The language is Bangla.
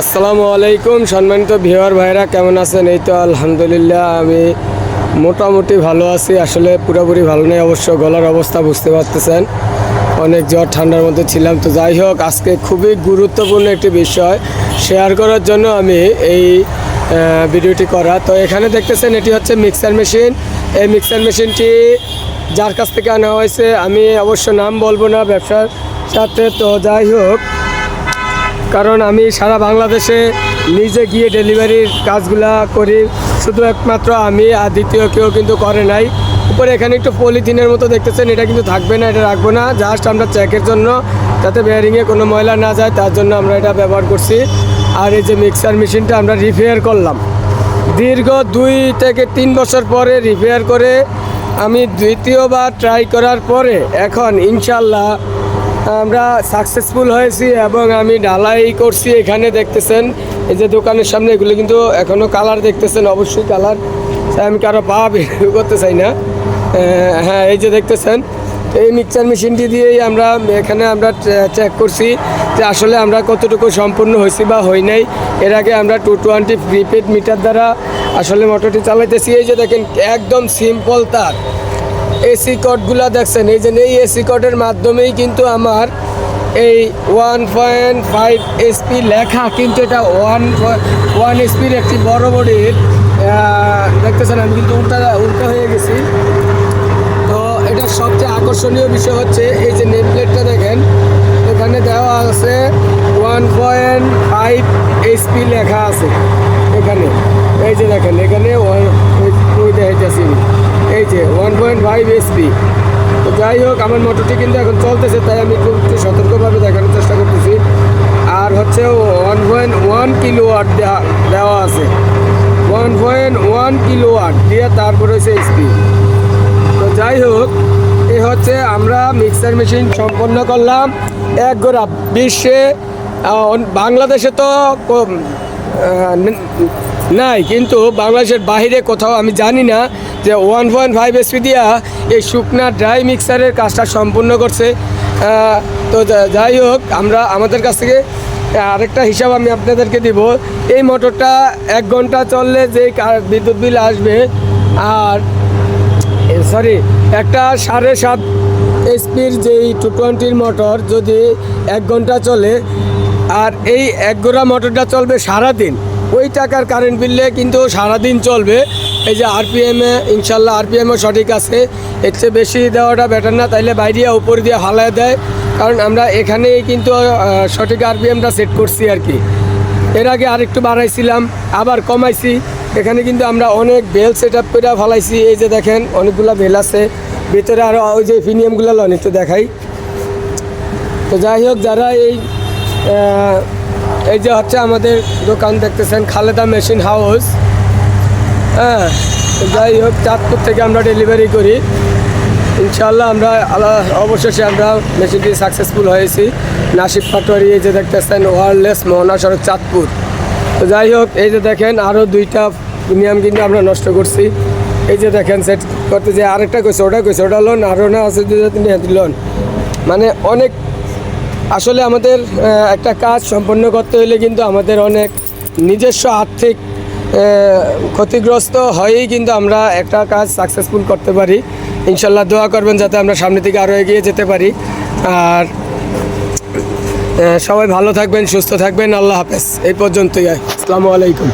আসসালামু আলাইকুম সম্মানিত ভিওয়ার ভাইরা, কেমন আছেন? এই তো আলহামদুলিল্লাহ, আমি মোটামুটি ভালো আছি। আসলে পুরোপুরি ভালো নেই, অবশ্য গলার অবস্থা বুঝতে পারতেছেন। অনেক জ্বর, ঠান্ডার মধ্যে ছিলাম। তো যাই হোক, আজকে খুবই গুরুত্বপূর্ণ একটি বিষয় শেয়ার করার জন্য আমি এই ভিডিওটি করা। তো এখানে দেখতেছেন, এটি হচ্ছে মিক্সার মেশিন। এই মিক্সার মেশিনটি যার কাছ থেকে আনা হয়েছে, আমি অবশ্য নাম বলব না ব্যবসার সাথে। তো যাই হোক কারণ আমি সারা বাংলাদেশে নিজে গিয়ে ডেলিভারির কাজগুলা করি। শুধু একমাত্র আমি, আর দ্বিতীয় কেউ কিন্তু করে নাই। উপরে এখানে একটু পলিথিনের মতো দেখতেছেন, এটা কিন্তু থাকবে না, এটা রাখব না। জাস্ট আমরা চেকের জন্য, যাতে বেয়ারিংয়ে কোনো ময়লা না যায়, তার জন্য আমরা এটা ব্যবহার করছি। আর এই যে মিক্সার মেশিনটা আমরা রিপেয়ার করলাম। দীর্ঘ দুই থেকে তিন বছর পরে রিপেয়ার করে আমি দ্বিতীয়বার ট্রাই করার পরে, এখন ইনশাল্লাহ আমরা সাকসেসফুল হয়েছি এবং আমি ঢালাই করছি এখানে, দেখতেছেন? এই যে দোকানের সামনে, এগুলো কিন্তু এখনও কালার দেখতেছেন, অবশ্যই কালার আমি কারও পা বের করতে চাই না। হ্যাঁ এই যে দেখতেছেন, এই মিক্সচার মেশিনটি দিয়েই আমরা এখানে আমরা চেক করছি যে আসলে আমরা কতটুকু সম্পূর্ণ হয়েছি বা হই নাই। এর আগে আমরা টু টোয়েন্টি প্রিপেড মিটার দ্বারা আসলে মোটরটি চালাইতেছি। এই যে দেখেন, একদম সিম্পল তার। এসি কটগুলো দেখছেন। এই যে এই এসি কটের মাধ্যমেই কিন্তু আমার এই ওয়ান পয়েন্ট ফাইভ এসপি লেখা, কিন্তু এটা ওয়ান ওয়ান এসপির একটি বড় বডির দেখতেছেন, আমি কিন্তু উল্টা উল্টা হয়ে গেছি। তো এটার সবচেয়ে আকর্ষণীয় বিষয় হচ্ছে এই যে নেম প্লেটটা দেখেন, এখানে দেওয়া আছে ওয়ান পয়েন্ট ফাইভ এইচপি লেখা আছে এখানে। এই যে দেখেন, এখানে ওই দেখাইতেছি। এই যে ওয়ান পয়েন্ট ফাইভ এইচপি তো যাই হোক, আমার মোটরটি কিন্তু এখন চলতেছে, তাই আমি খুব একটু সতর্কভাবে দেখানোর চেষ্টা করতেছি। আর হচ্ছে one point one kilowatt দেওয়া আছে। One point one kilowatt দিয়ে তারপরে হচ্ছে এইচপি তো যাই হোক, এ হচ্ছে আমরা মিক্সার মেশিন সম্পন্ন করলাম। এক গোড়া বিশ্বে বাংলাদেশে তো নাই, কিন্তু বাংলাদেশের বাইরে কোথাও আমি জানি না। যে ওয়ান পয়েন্ট ফাইভ এসপি দিয়া এই শুকনা ড্রাই মিক্সারের কাজটা সম্পূর্ণ করছে। তো যাই হোক, আমরা আমাদের কাছ থেকে আরেকটা হিসাব আমি আপনাদেরকে দিব। এই মোটরটা এক ঘণ্টা চললে যে বিদ্যুৎ বিল আসবে, আর সরি একটা সাড়ে সাত এসপির যেই টু টোয়েন্টির মোটর যদি এক ঘণ্টা চলে, আর এই এক গোড়া মোটরটা চলবে সারাদিন, ওই টাকার কারেন্ট বিললে কিন্তু সারাদিন চলবে। এই যে আরপিএমে ইনশাল্লাহ আরপিএমও সঠিক আছে। এর চেয়ে বেশি দেওয়াটা বেটার না, তাইলে বাইরে উপর দিয়ে হালায় দেয়। কারণ আমরা এখানেই কিন্তু সঠিক আরপিএমটা সেট করছি আর কি। এর আগে আরেকটু বাড়াইছিলাম, আবার কমাইছি। এখানে কিন্তু আমরা অনেক বেল সেট আপ করে ফেলাইছি। এই যে দেখেন, অনেকগুলো বেল আছে। ভিতরে আরও ওই যে ফিনিয়ামগুলো লন, একটু দেখাই। তো যাই হোক, যারা এই এই যে হচ্ছে আমাদের দোকান দেখতেছেন, খালেদা মেশিন হাউস। হ্যাঁ যাই হোক, চাঁদপুর থেকে আমরা ডেলিভারি করি। ইনশাল্লাহ আমরা অবশেষে আমরা মেশিনটি সাকসেসফুল হয়েছি। নাসিক পাটোয়ারি এই যে দেখতেছেন ওয়ারলেস মোহনা সড়ক চাঁদপুর। তো যাই হোক, এই যে দেখেন আরও দুইটা প্রিমিয়াম কিন্তু আমরা নষ্ট করছি। এই যে দেখেন সেট করতে যে আরেকটা কইছে, ওটা কইছে, ওটা লোন আরও না আছে লোন মানে অনেক, আসলে আমাদের একটা কাজ সম্পন্ন করতে হলে কিন্তু আমাদের অনেক নিজস্ব আর্থিক ক্ষতিগ্রস্ত হয়েই কিন্তু আমরা একটা কাজ সাকসেসফুল করতে পারি। ইনশাল্লাহ দোয়া করবেন যাতে আমরা সামনে থেকে আরও এগিয়ে যেতে পারি। আর সবাই ভালো থাকবেন, সুস্থ থাকবেন। আল্লাহ হাফেজ। এই পর্যন্তই। আসসালামু আলাইকুম।